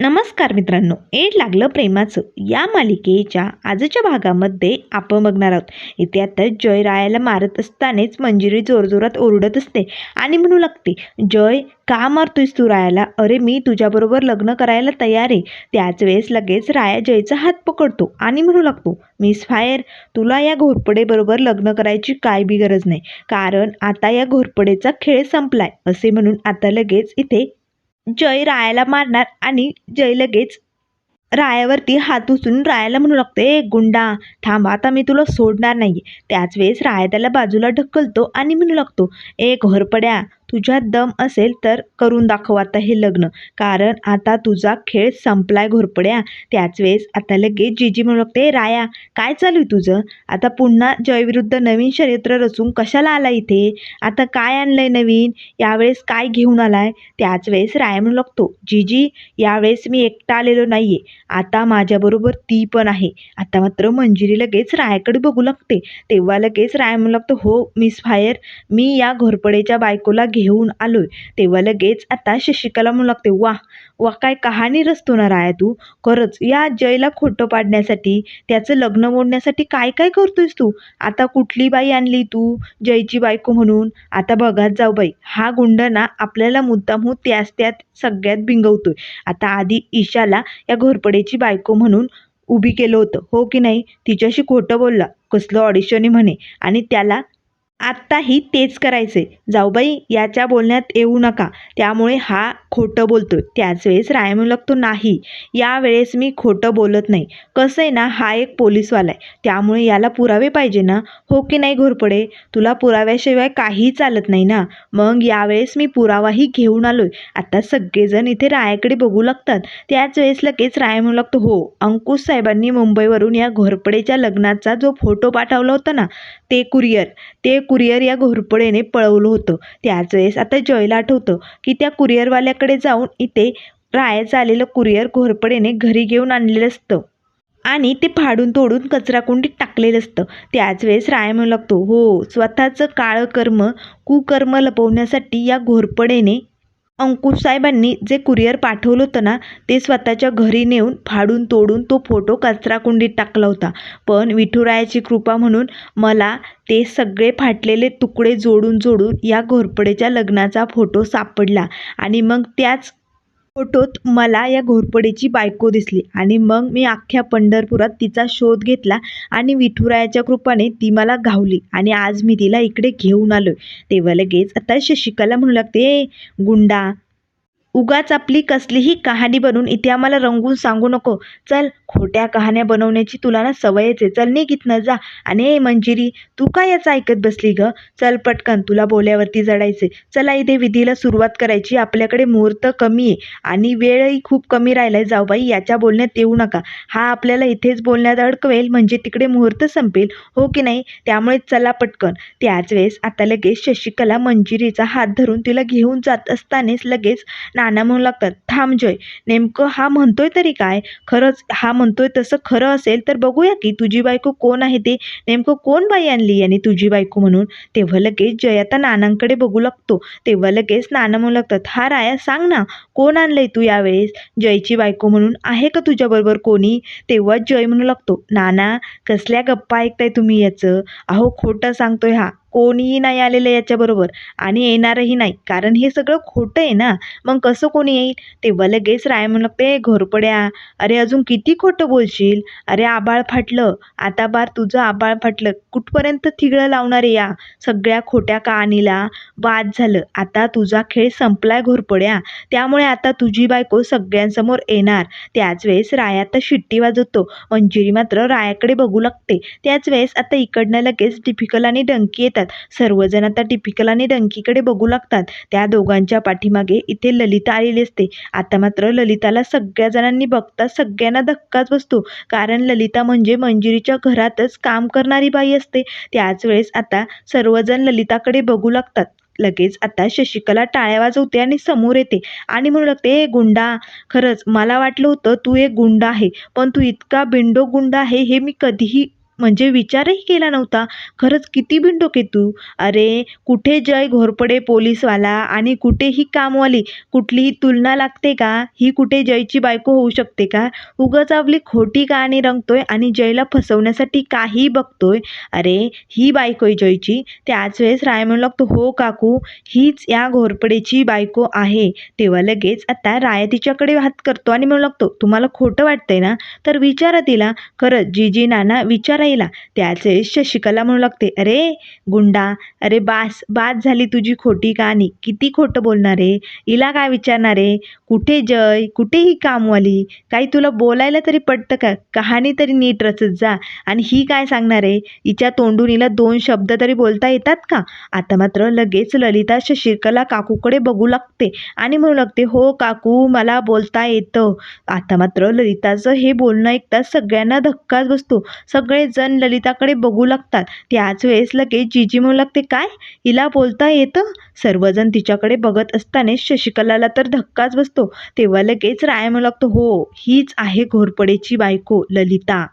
नमस्कार मित्रांनो एड लागलं प्रेमाचं. या मालिकेच्या आजच्या भागामध्ये आपण बघणार आहोत. इथे आता जय रायाला मारत असतानाच मंजिरी जोरजोरात ओरडत असते आणि म्हणू लागते जय का मारतोयस तू रायाला? अरे मी तुझ्याबरोबर लग्न करायला तयार आहे. त्याच वेळेस लगेच राया जयचा हात पकडतो आणि म्हणू लागतो मिस फायर तुला या घोरपडेबरोबर लग्न करायची काय बी गरज नाही. कारण आता या घोरपडेचा खेळ संपलाय असे म्हणून आता लगेच इथे जय रायाला मारणार आणि जय लगेच रायावरती हात उचलून रायाला म्हणू लागतो ए गुंडा थांब आता मी तुला सोडणार नाही त्याच वेळेस राया त्याला बाजूला ढकलतो आणि म्हणू लागतो ए घोरपड्या तुझ्यात दम असेल तर करून दाखव आता हे लग्न. कारण आता तुझा खेळ संपलाय घोरपड्या. त्याच वेळेस आता लगेच जीजी म्हणू लागते राया काय चालू आहे तुझं? आता पुन्हा जयविरुद्ध नवीन षडयंत्र रचून कशाला आला इथे? आता काय आणलंय नवीन? यावेळेस काय घेऊन आलाय? त्याच वेळेस राया म्हणू लागतो जीजी यावेळेस मी एकटा आलेलो नाहीये. आता माझ्याबरोबर ती पण आहे. आता मात्र मंजिरी लगेच रायाकडे बघू लागते. तेव्हा लगेच राया म्हणू लागतो हो मिस फायर मी या घोरपडेच्या बायकोला घेऊन आलोय. तेव्हा लगेच आता शशिकला म्हणू लागते वा वा काय कहाणी रचतो ना राया तू. खरंच या जयला खोटं पाडण्यासाठी त्याचं लग्न मोडण्यासाठी काय काय करतोयस तू? आता कुठली बाई आणली तू? जयची बायको म्हणून. आता बघात जाऊ बाई. हा गुंड ना आपल्याला मुद्दामहून त्याच त्यात सगळ्यात भिंगवतोय. आता आधी ईशाला या घोरपडेची बायको म्हणून उभी केलं होतं. हो की नाही? तिच्याशी खोटं बोलला. कसलं ऑडिशन आहे म्हणे. आणि त्याला आत्ताही तेच करायचे. जाऊबाई याच्या बोलण्यात येऊ नका. त्यामुळे हा खोटं बोलतोय. त्याच वेळेस राय म्हणू लागतो नाही यावेळेस मी खोटं बोलत नाही. कसं आहे ना हा एक पोलीसवाला आहे. त्यामुळे याला पुरावे पाहिजे ना? हो की नाही घोरपडे? तुला पुराव्याशिवाय काही चालत नाही ना? मग यावेळेस मी पुरावाही घेऊन आलोय. आता सगळेजण इथे रायाकडे बघू लागतात. त्याच वेळेस लगेच राय म्हणू लागतो हो अंकुश साहेबांनी मुंबईवरून या घोरपडेच्या लग्नाचा जो फोटो पाठवला होता ना ते कुरिअर ते कुरिअर या घोरपडेने पळवलं होतं. त्याच वेळेस आता जॉयला आठवतं की त्या कुरिअरवाल्याकडे जाऊन इथे रायाचं आलेलं कुरिअर घोरपडेने घरी घेऊन आणलेलं असतं. आणि ते फाडून तोडून कचराकुंडीत टाकलेलं असतं. त्याच वेळेस राय म्हणू लागतो हो स्वतःचं काळं कर्म कुकर्म लपवण्यासाठी या घोरपडेने अंकुश साहेबांनी जे कुरिअर पाठवलं होतं ना ते स्वतःच्या घरी नेऊन फाडून तोडून तो फोटो कचराकुंडीत टाकला होता. पण विठुरायाची कृपा म्हणून मला ते सगळे फाटलेले तुकडे जोडून जोडून या घोरपडेच्या लग्नाचा फोटो सापडला आणि मग त्याच फोटोत मला या घोरपडीची बायको दिसली आणि मग मी अख्ख्या पंढरपुरात तिचा शोध घेतला आणि विठुरायाच्या कृपाने ती मला घावली आणि आज मी तिला इकडे घेऊन आलो तेव्हा लगेच आता शशिकला म्हणू लागते गुंडा उगाच आपली कसलीही कहाणी बनवून इथे आम्हाला रंगून सांगू नको. चल खोट्या कहाण्या बनवण्याची तुला ना सवयच आहे चल निघ इथनं जा. आणि ए मंजिरी तू काय याचं ऐकत बसली ग? चल पटकन तुला बोल्यावरती जडायचे चला इथे विधीला सुरुवात करायची. आपल्याकडे मुहूर्त कमी आहे आणि वेळही खूप कमी राहिलाय. जाऊबाई याच्या बोलण्यात येऊ नका. हा आपल्याला इथेच बोलण्यात अडकवेल म्हणजे तिकडे मुहूर्त संपेल हो की नाही? त्यामुळे चला पटकन. त्याच वेळेस आता लगेच शशिकला मंजिरीचा हात धरून तिला घेऊन जात असतानाच लगेच ना नाना म्हणू लागतात. थांब जय. नेमकं हा म्हणतोय तरी काय? खरंच हा म्हणतोय तसं खरं असेल तर बघूया की तुझी बायको कोण आहे ते. नेमकं कोण बाई आणली आणि तुझी बायको म्हणून? तेव्हा लगेच जय आता नानांकडे बघू लागतो. तेव्हा लगेच नाना म्हणू लागतात हा राया सांग ना कोण आणलंय तू यावेळेस? जयची बायको म्हणून आहे का तुझ्याबरोबर कोणी? तेव्हा जय म्हणू लागतो नाना कसल्या गप्पा ऐकताय तुम्ही याचं? अहो खोटं सांगतोय हा. कोणीही नाही आलेलं याच्याबरोबर आणि येणारही नाही. कारण हे सगळं खोटं आहे ना. मग कसं कोणी येईल? तेव्हा लगेच राय म्हणू लागते घोरपड्या. अरे अजून किती खोटं बोलशील? अरे आबाळ फाटलं. आता बार तुझं आबाळ फाटलं. कुठपर्यंत थिगळं लावणार या सगळ्या खोट्या कहाणीला? बाद झालं. आता तुझा खेळ संपलाय घोरपड्या. त्यामुळे आता तुझी बायको सगळ्यांसमोर येणार. त्याच वेळेस राया आता शिट्टी वाजवतो. मंजिरी मात्र रायाकडे बघू लागते. त्याच वेळेस आता इकडनं लगेच डिफिकल आणि डंकी येतात. सर्वजण आता टिपिकल आणि डंकीकडे बघू लागतात. त्या दोघांच्या पाठीमागे इथे ललिता आलेली असते. आता मात्र ललिताला सगळ्या जणांनी बघता सगळ्यांना धक्काच बसतो. कारण ललिता म्हणजे मंजिरीच्या घरातच काम करणारी बाई असते. त्याच वेळेस आता सर्वजण ललिताकडे बघू लागतात. लगेच आता शशिकला टाळ्या वाजवते आणि समोर येते. आणि म्हणू लागते "ए गुंडा खरंच मला वाटलं होतं तू एक गुंड आहे. पण तू इतका बिंडो गुंड आहे हे मी कधीही म्हणजे विचारही केला नव्हता. खरंच किती बिनडोके तू? अरे कुठे जय घोरपडे पोलीसवाला आणि कुठे ही कामवाली? कुठलीही तुलना लागते का? ही कुठे जयची बायको होऊ शकते का? उगाच आपली खोटी कहाणी रंगतोय आणि जयला फसवण्यासाठी काही बघतोय. अरे ही बायको आहे जयची. त्याच वेळेस राय म्हणू लागतो हो काकू हीच या घोरपडेची बायको आहे. तेव्हा लगेच आता राया तिच्याकडे हात करतो आणि म्हणू लागतो तुम्हाला खोटं वाटतंय ना? तर विचारा तिला. खरंच जीजी नाना विचारायला त्याचे शशिकला म्हणू लागते अरे गुंडा अरे बास बास झाली तुझी खोटी कहाणी. किती खोटं बोलणार आहे? हिला काय विचारणार आहे? कुठे जय? कुठे ही कामवाली? काही तुला बोलायला तरी पडतं का? कहाणी तरी नीट रचत जा. आणि ही काय सांगणार आहे? हिच्या तोंडून हिला दोन शब्द तरी बोलता येतात का? आता मात्र लगेच ललिता शशिकला काकूकडे बघू लागते आणि म्हणू लागते हो काकू मला बोलता येतं. आता मात्र ललिताचं हे बोलणं ऐकताच सगळ्यांना धक्काच बसतो. सगळे सगळेजण ललिताकडे बघू लागतात. त्याच वेळेस लगेच जीजी म्हणू लागते काय? हिला बोलता येतं? सर्वजण तिच्याकडे बघत असताना शशिकलाला तर धक्काच बसतो. तेव्हा लगेच राय म्हणू लागतो हो हीच आहे घोरपडेची बायको ललिता.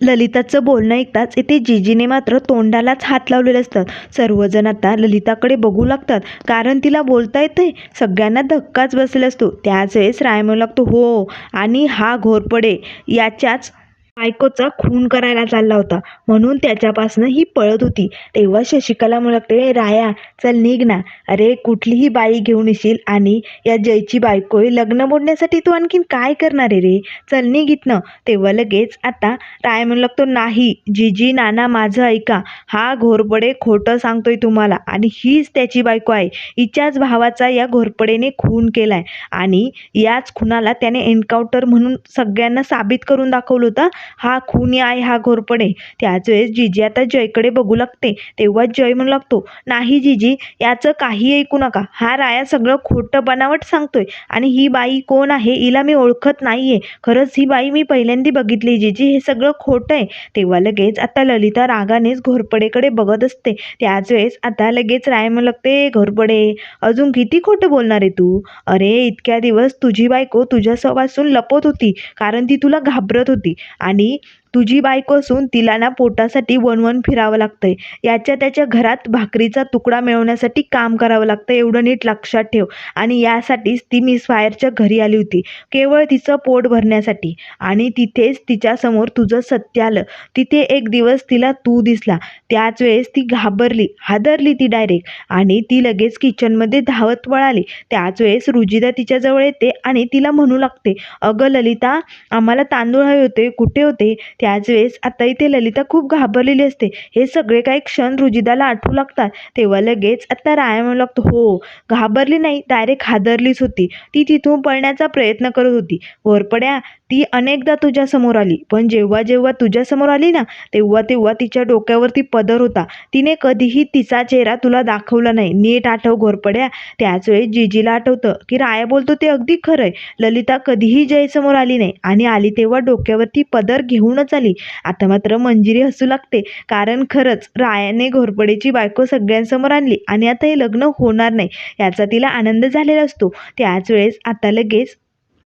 ललिताचं बोलणं ऐकताच इथे जीजीने मात्र तोंडालाच हात लावलेले असतात. सर्वजण आता ललिताकडे बघू लागतात. कारण तिला बोलता येते सगळ्यांना धक्काच बसलेला असतो. त्याच वेळेस राय म्हणू लागतो हो आणि हा घोरपडे याच्याच बायकोचा खून करायला चालला होता. म्हणून त्याच्यापासनं ही पळत होती. तेव्हा शशिकला म्हणू लागते राया चल निघ ना. अरे कुठलीही बाई घेऊन येशील आणि या जयची बायको आहे लग्न मोडण्यासाठी तू आणखीन काय करणार आहे रे? चल निघितनं इथनं. तेव्हा लगेच आता राय म्हणू लागतो नाही जीजी नाना माझं ऐका. हा घोरपडे खोटं सांगतोय तुम्हाला आणि हीच त्याची बायको आहे. हिच्याच भावाचा या घोरपडेने खून केलाय आणि याच खुनाला त्याने एन्काउंटर म्हणून सगळ्यांना साबित करून दाखवलं होतं. हा खुनी आहे हा घोरपडे त्याच वेळेस जीजी आता जयकडे बघू लागते. तेव्हा जय म्हणू लागतो नाही जीजी याचं काही ऐकू नका. हा राया सगळं खोटं बनावट सांगतोय. आणि ही बाई कोण आहे हिला मी ओळखत नाहीये. खरंच ही बाई मी पहिल्यांदा बघितली. जीजी हे सगळं खोटं आहे. तेव्हा लगेच आता ललिता रागानेच घोरपडेकडे बघत असते. त्याच वेळेस आता लगेच राय म्हणू लागते घोरपडे अजून किती खोटं बोलणार आहे तू? अरे इतक्या दिवस तुझी बायको तुझ्यापासून लपत होती. कारण ती तुला घाबरत होती. आणि money तुझी बायको असून तिला ना पोटासाठी वणवण फिरावं लागतंय. याच्या त्याच्या घरात भाकरीचा तुकडा मिळवण्यासाठी काम करावं लागतं एवढं नीट लक्षात ठेव. आणि यासाठीच ती मिस फायरच्या घरी आली होती. केवळ तिचं पोट भरण्यासाठी. आणि तिथेच तिच्यासमोर तुझं सत्य आलं. तिथे एक दिवस तिला तू दिसला. त्याच वेळेस ती घाबरली हादरली ती डायरेक्ट. आणि ती लगेच किचनमध्ये धावत वळाली. त्याच वेळेस रुजिदा तिच्याजवळ येते आणि तिला म्हणू लागते अगं ललिता आम्हाला तांदूळ हवे होते. कुठे होते? त्याच वेळेस आता इथे ललिता खूप घाबरलेली असते. हे सगळे काही क्षण रुजिदाला आठवू लागतात. तेव्हा लगेच आता राया म्हणू लागतो हो घाबरली नाही डायरेक्ट हादरलीच होती. ती तिथून पळण्याचा प्रयत्न करत होती. वरपड्या ती अनेकदा तुझ्यासमोर आली. पण जेव्हा जेव्हा तुझ्यासमोर आली ना तेव्हा तेव्हा तिच्या डोक्यावरती पदर होता. तिने कधीही तिचा चेहरा तुला दाखवला नाही. नीट आठव घोरपड्या. त्याच वेळेस जिजीला आठवतं की राया बोलतो ते अगदी खरं आहे ललिता कधीही जयसमोर आली नाही. आणि आली तेव्हा डोक्यावरती पदर घेऊनच आली आता मात्र मंजिरी हसू लागते. कारण खरंच रायाने घोरपडेची बायको सगळ्यांसमोर आणली आणि आता हे लग्न होणार नाही. याचा तिला आनंद झालेला असतो. त्याच वेळेस आता लगेच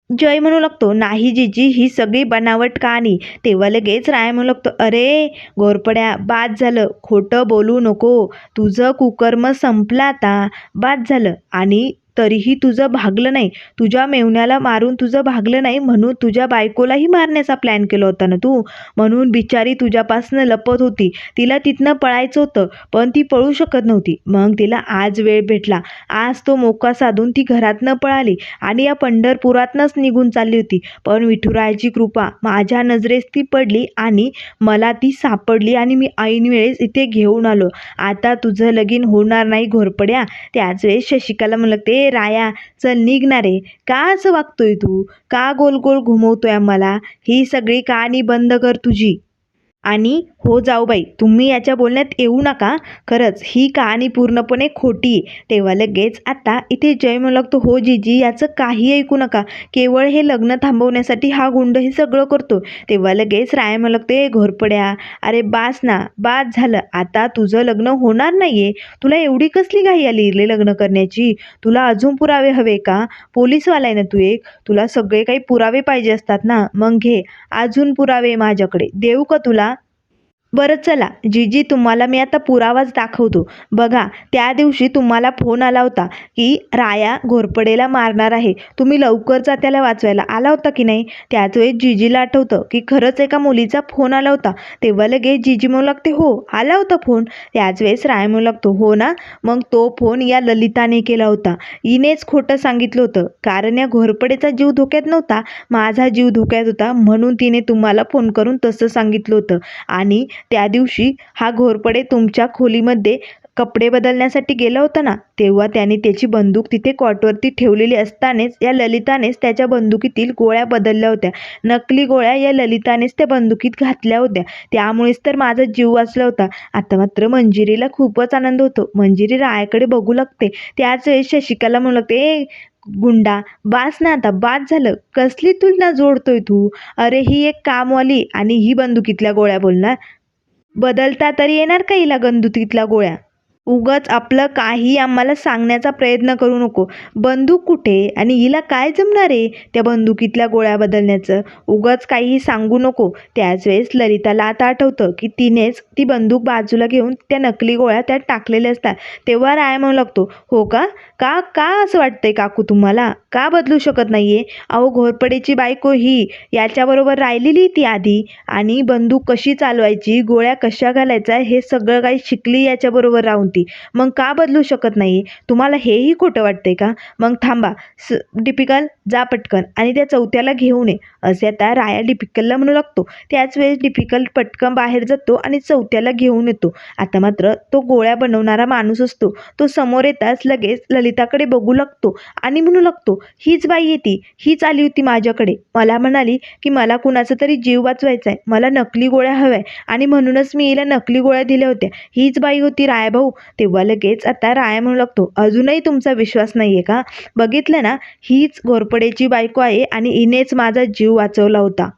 जय म्हणू लागतो. नाही जीजी ही सगळी बनावट कहाणी. तेव्हा लगेच राय म्हणू लागतो अरे घोरपड्या बाद झालं. खोटं बोलू नको. तुझं कुकर्म संपलं आता. बाद झालं. आणि तरीही तुझं भागलं नाही. तुझ्या मेवण्याला मारून तुझं भागलं नाही म्हणून तुझ्या बायकोलाही मारण्याचा प्लॅन केला होता ना तू? म्हणून बिचारी तुझ्यापासनं लपत होती. तिला तिथनं पळायचं होतं पण ती पळू शकत नव्हती. मग तिला आज वेळ भेटला. आज तो मोका साधून ती घरातनं पळाली आणि या पंढरपुरातनंच निघून चालली होती. पण विठुरायाची कृपा माझ्या नजरेस ती पडली आणि मला ती सापडली आणि मी ऐन वेळेस इथे घेऊन आलो. आता तुझं लगीन होणार नाही घोरपड्या. त्याच वेळेस शशिकाला म्हणलं ते राया चल निघणारे का असं वागतोय तू? का गोल गोल घुमवतोय आम्हाला? ही सगळी कहाणी बंद कर तुझी. आणि हो जाऊबाई तुम्ही याच्या बोलण्यात येऊ नका. खरंच ही कहाणी पूर्णपणे खोटी तेव्हा लगेच आता इथे जय म्हणू लागतो हो जीजी याचं काही ऐकू नका. केवळ हे लग्न थांबवण्यासाठी हा गुंड हे सगळं करतो. तेव्हा लगेच राय म्हणू लागते घोरपड्या अरे बास ना बास झालं. आता तुझं लग्न होणार नाही आहे तुला एवढी कसली घाई आली रे लग्न करण्याची? तुला अजून पुरावे हवे का? पोलीसवाला आहे ना तू एक. तुला सगळे काही पुरावे पाहिजे असतात ना. मग घे. अजून पुरावे माझ्याकडे. देऊ का तुला? बरं चला जीजी तुम्हाला मी आता पुरावाच दाखवतो. बघा त्या दिवशी तुम्हाला फोन आला होता की राया घोरपडेला मारणार आहे. तुम्ही लवकर जा त्याला वाचवायला. आला होता की नाही? त्याच वेळेस जीजीला आठवतं की खरंच एका मुलीचा फोन आला होता. तेव्हा लगेच जीजी म्हणू लागते हो आला होता फोन. त्याच वेळेस राय म्हणू लागतो हो ना. मग तो फोन या ललिताने केला होता. हिनेच खोटं सांगितलं होतं. कारण या घोरपडेचा जीव धोक्यात नव्हता. माझा जीव धोक्यात होता म्हणून तिने तुम्हाला फोन करून तसं सांगितलं होतं. आणि त्या दिवशी हा घोरपडे तुमच्या खोलीमध्ये कपडे बदलण्यासाठी गेला होता ना? तेव्हा त्याने त्याची बंदूक तिथे कॉटवरती ठेवलेली असतानाच या ललितानेच त्याच्या बंदुकीतील गोळ्या बदलल्या होत्या. नकली गोळ्या या ललितानेच त्या बंदुकीत घातल्या होत्या. त्यामुळेच तर माझा जीव वाचला होता. आता मात्र मंजिरीला खूपच आनंद होतो. मंजिरी रायाकडे बघू लागते. त्याच वेळेस शशिकाला म्हणू लागते ए गुंडा बास ना आता बास झालं. कसली तुलना जोडतोय तू? अरे ही एक कामवाली आणि ही बंदुकीतल्या गोळ्या बोलणार. बदलता तरी येणार का हिला बंदुकीतल्या गोळ्या? उगाच आपलं काही आम्हाला सांगण्याचा प्रयत्न करू नको. बंदूक कुठे? आणि हिला काय जमणार आहे त्या बंदुकीतल्या गोळ्या बदलण्याचं? उगाच काहीही सांगू नको. त्याच वेळेस ललिताला आता आठवतं की तिनेच ती बंदूक बाजूला घेऊन त्या नकली गोळ्या त्यात टाकलेल्या असतात. तेव्हा राय म्हणू लागतो हो का? का का असं वाटतंय काकू तुम्हाला? का बदलू शकत नाही आहे अहो घोरपडेची बायको ही याच्याबरोबर राहिलेली ती आधी. आणि बंदूक कशी चालवायची गोळ्या कशा घालायच्या हे सगळं काही शिकली याच्याबरोबर राहून होती. मग का बदलू शकत नाही? तुम्हाला हेही खोटं वाटतंय का? मग थांबा. स डिपिकल जा पटकन आणि त्या चौथ्याला घेऊन ये. असे आता राया डिपिकलला म्हणू लागतो. त्याच वेळेस डिपिकल पटकन बाहेर जातो आणि चौथ्याला घेऊन येतो. आता मात्र तो गोळ्या बनवणारा माणूस असतो. तो समोर येताच लगेच ललिताकडे बघू लागतो आणि म्हणू लागतो हीच बाई येते हीच आली होती माझ्याकडे. मला म्हणाली की मला कुणाचा तरी जीव वाचवायचा आहे मला नकली गोळ्या हव्या आणि म्हणूनच मी हिला नकली गोळ्या दिल्या होत्या. हीच बाई होती रायाभाऊ. तेव्हा लगेच आता राया म्हणू लागतो अजूनही तुमचा विश्वास नाही आहे का? बघितलं ना हीच घोरपडेची बायको आहे आणि हिनेच माझा जीव वाचवला होता.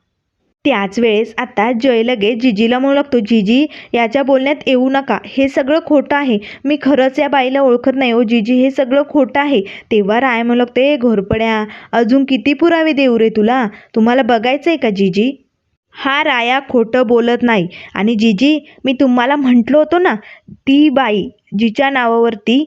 त्याच वेळेस आता जय लगेच जिजीला म्हणू लागतो जिजी याच्या बोलण्यात येऊ नका हे सगळं खोटं आहे. मी खरंच या बाईला ओळखत नाही हो जिजी हे सगळं खोटं आहे. तेव्हा राय म्हणू लागतो ए घोरपड्या अजून किती पुरावे देऊ रे तुला? तुम्हाला बघायचं आहे का जिजी? हा राया खोटं बोलत नाही. आणि जिजी मी तुम्हाला म्हटलं होतं ना ती बाई जिच्या नावावरती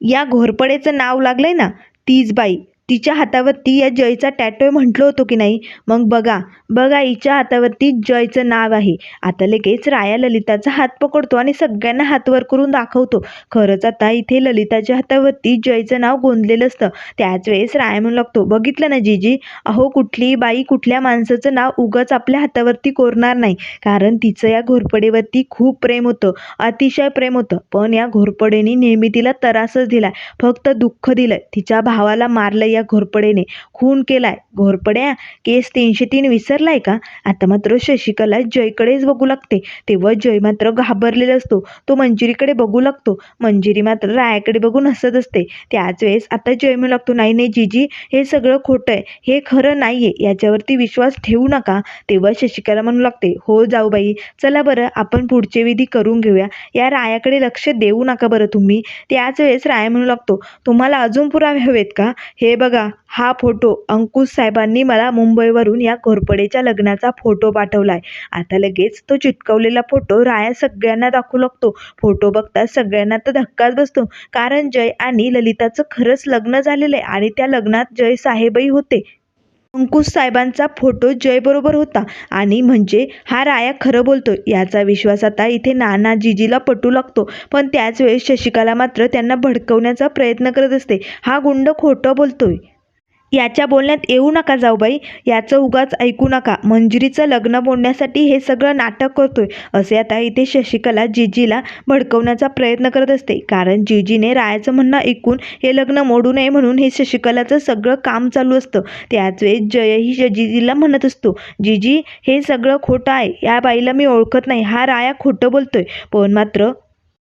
या घोरपडेचं नाव लागलंय ना तीच बाई. तिच्या हातावरती या जयचा टॅटोय म्हटलं होतं की नाही? मग बघा बघा हिच्या हातावरती जयचं नाव आहे. आता लगेच राया ललिताचा हात पकडतो आणि सगळ्यांना हात वर करून दाखवतो. खरंच आता इथे ललिताच्या हातावरती जयचं नाव गोंदलेलं असतं. त्याच वेळेस राया म्हणू लागतो बघितलं ना जीजी? अहो कुठलीही बाई कुठल्या माणसाचं नाव उगाच आपल्या हातावरती कोरणार नाही. कारण तिचं या घोरपडेवरती खूप प्रेम होतं. अतिशय प्रेम होतं. पण या घोरपडेने नेहमी तिला त्रासच दिलाय. फक्त दुःख दिलं तिच्या भावाला मारलं या घोरपडेने खून केलाय. घोरपड्या केस तीनशे तीन विसरलाय का? आता मात्र शशिकला जयकडेच बघू लागते. तेव्हा जय मात्र घाबरलेला असतो. तो मंजिरीकडे बघू लागतो. मंजिरी मात्र रायाकडे बघून हसत असते. त्याच वेळेस आता जय म्हणू लागतो नाही नाही जीजी हे सगळं खोटं आहे. हे खरं नाही आहे याच्यावरती विश्वास ठेवू नका. तेव्हा शशिकला म्हणू लागते हो जाऊ बाई. चला बरं आपण पुढचे विधी करून घेऊया. या रायाकडे लक्ष देऊ नका बरं तुम्ही. त्याच वेळेस राया म्हणू लागतो तुम्हाला अजून पुरावे हवेत का? हे बघ बघा हा फोटो अंकुश साहेबांनी मला मुंबईवरून या घोरपडेच्या लग्नाचा फोटो पाठवलाय. आता लगेच तो चिटकवलेला फोटो राया सगळ्यांना दाखवू लागतो. फोटो बघता सगळ्यांना तर धक्काच बसतो. कारण जय आणि ललिताचं खरंच लग्न झालेलं आहे आणि त्या लग्नात जय साहेबही होते. अंकुश साहेबांचा फोटो जयबरोबर होता. आणि म्हणजे हा राया खरं बोलतो याचा विश्वास आता इथे नाना जिजीला पटू लागतो. पण त्याच वेळेस शशिकाला मात्र त्यांना भडकवण्याचा प्रयत्न करत असते. हा गुंड खोटं बोलतोय. याच्या बोलण्यात येऊ नका जाऊबाई. याचं उगाच ऐकू नका. मंजिरीचं लग्न बोलण्यासाठी हे सगळं नाटक करतोय असे आता इथे शशिकला जीजीला भडकवण्याचा प्रयत्न करत असते. कारण जिजीने रायाचं म्हणणं ऐकून हे लग्न मोडू नये म्हणून हे शशिकलाचं सगळं काम चालू असतं. त्याच वेळेस जयही जीजीला म्हणत असतो जिजी हे सगळं खोटं आहे. या बाईला मी ओळखत नाही. हा राया खोटं बोलतोय. पण मात्र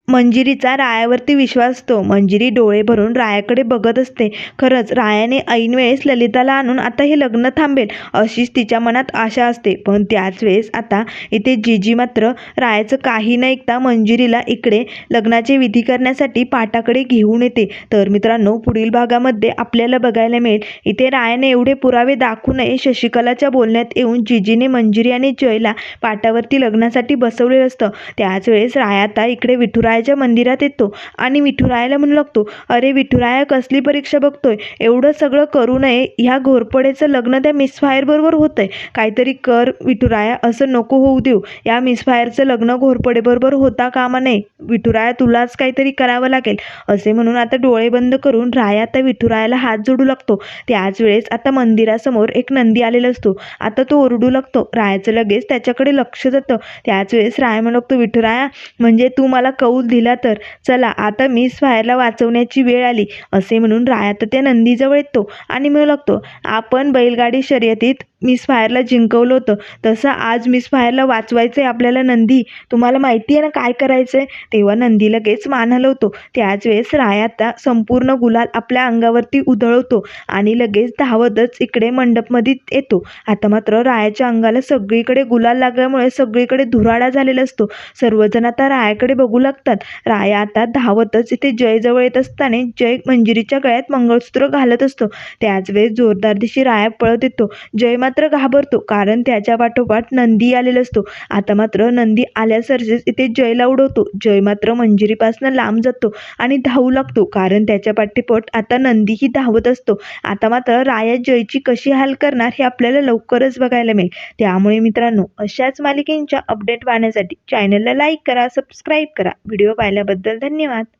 मंजिरीचा रायावरती विश्वास असतो. मंजिरी डोळे भरून रायाकडे बघत असते. खरंच रायाने ऐनवेळेस ललिताला आणून आता हे लग्न थांबेल अशीच तिच्या मनात आशा असते. पण त्याच वेळेस आता इथे जिजी मात्र रायाचं काही न ऐकता मंजिरीला इकडे लग्नाचे विधी करण्यासाठी पाटाकडे घेऊन येते. तर मित्रांनो पुढील भागामध्ये आपल्याला बघायला मिळेल. इथे रायाने एवढे पुरावे दाखवू नये. शशिकलाच्या बोलण्यात येऊन जिजीने मंजिरी आणि जयला पाटावरती लग्नासाठी बसवलेलं असतं. त्याच वेळेस राया आता इकडे विठुरायाच्या मंदिरात येतो आणि विठुरायाला म्हणू लागतो अरे विठुराया कसली परीक्षा बघतोय? एवढं सगळं करू नये. ह्या घोरपडेचं लग्न त्या मिस फायरबरोबर आहे काहीतरी कर विठुराया असं नको होऊ देऊ. या मिस फायरचं लग्न घोरपडेबरोबर होता कामा नये. विठुराया तुलाच काहीतरी करावं लागेल. असे म्हणून आता डोळे बंद करून राया आता विठुरायाला हात जोडू लागतो. त्याच वेळेस आता मंदिरासमोर एक नंदी आलेला असतो. आता तो ओरडू लागतो. रायाचं लगेच त्याच्याकडे लक्ष जातं. त्याच वेळेस राया म्हणू लागतो विठुराया म्हणजे तू मला कौल दिला तर? चला आता मी फायरला वाचवण्याची वेळ आली असे म्हणून राया तर त्या नंदीजवळ येतो आणि म्हणू लागतो आपण बैलगाडी शर्यतीत मिस फायरला जिंकवलं होतं. तसं आज मिस फायरला वाचवायचं आहे आपल्याला नंदी. तुम्हाला माहिती आहे ना काय करायचं आहे तेव्हा नंदी लगेच मान हलवतो त्याच वेळेस रायाचा आता संपूर्ण गुलाल आपल्या अंगावरती उधळवतो आणि लगेच धावतच इकडे मंडपमध्ये येतो. आता मात्र रायाच्या अंगाला सगळीकडे गुलाल लागल्यामुळे सगळीकडे धुराडा झालेला असतो. सर्वजण आता रायाकडे बघू लागतात. राया आता धावतच इथे जयजवळ येत असताना जय मंजिरीच्या गळ्यात मंगळसूत्र घालत असतो. त्याच वेळेस जोरदार दिशी राया पळत येतो. जय मात्र मात्र घाबरतो कारण त्याच्या पाठोपाठ नंदी आलेला असतो. आता मात्र नंदी आल्यासारखेच इथे जयला उडवतो. जय मात्र मंजिरीपासून लांब जातो आणि धावू लागतो कारण त्याच्या पाठीपोट आता नंदीही धावत असतो. आता मात्र राया जयची कशी हाल करणार हे आपल्याला लवकरच बघायला मिळेल. त्यामुळे मित्रांनो अशाच मालिकेंच्या अपडेट पाहण्यासाठी चॅनलला लाईक करा सबस्क्राईब करा. व्हिडिओ पाहिल्याबद्दल धन्यवाद.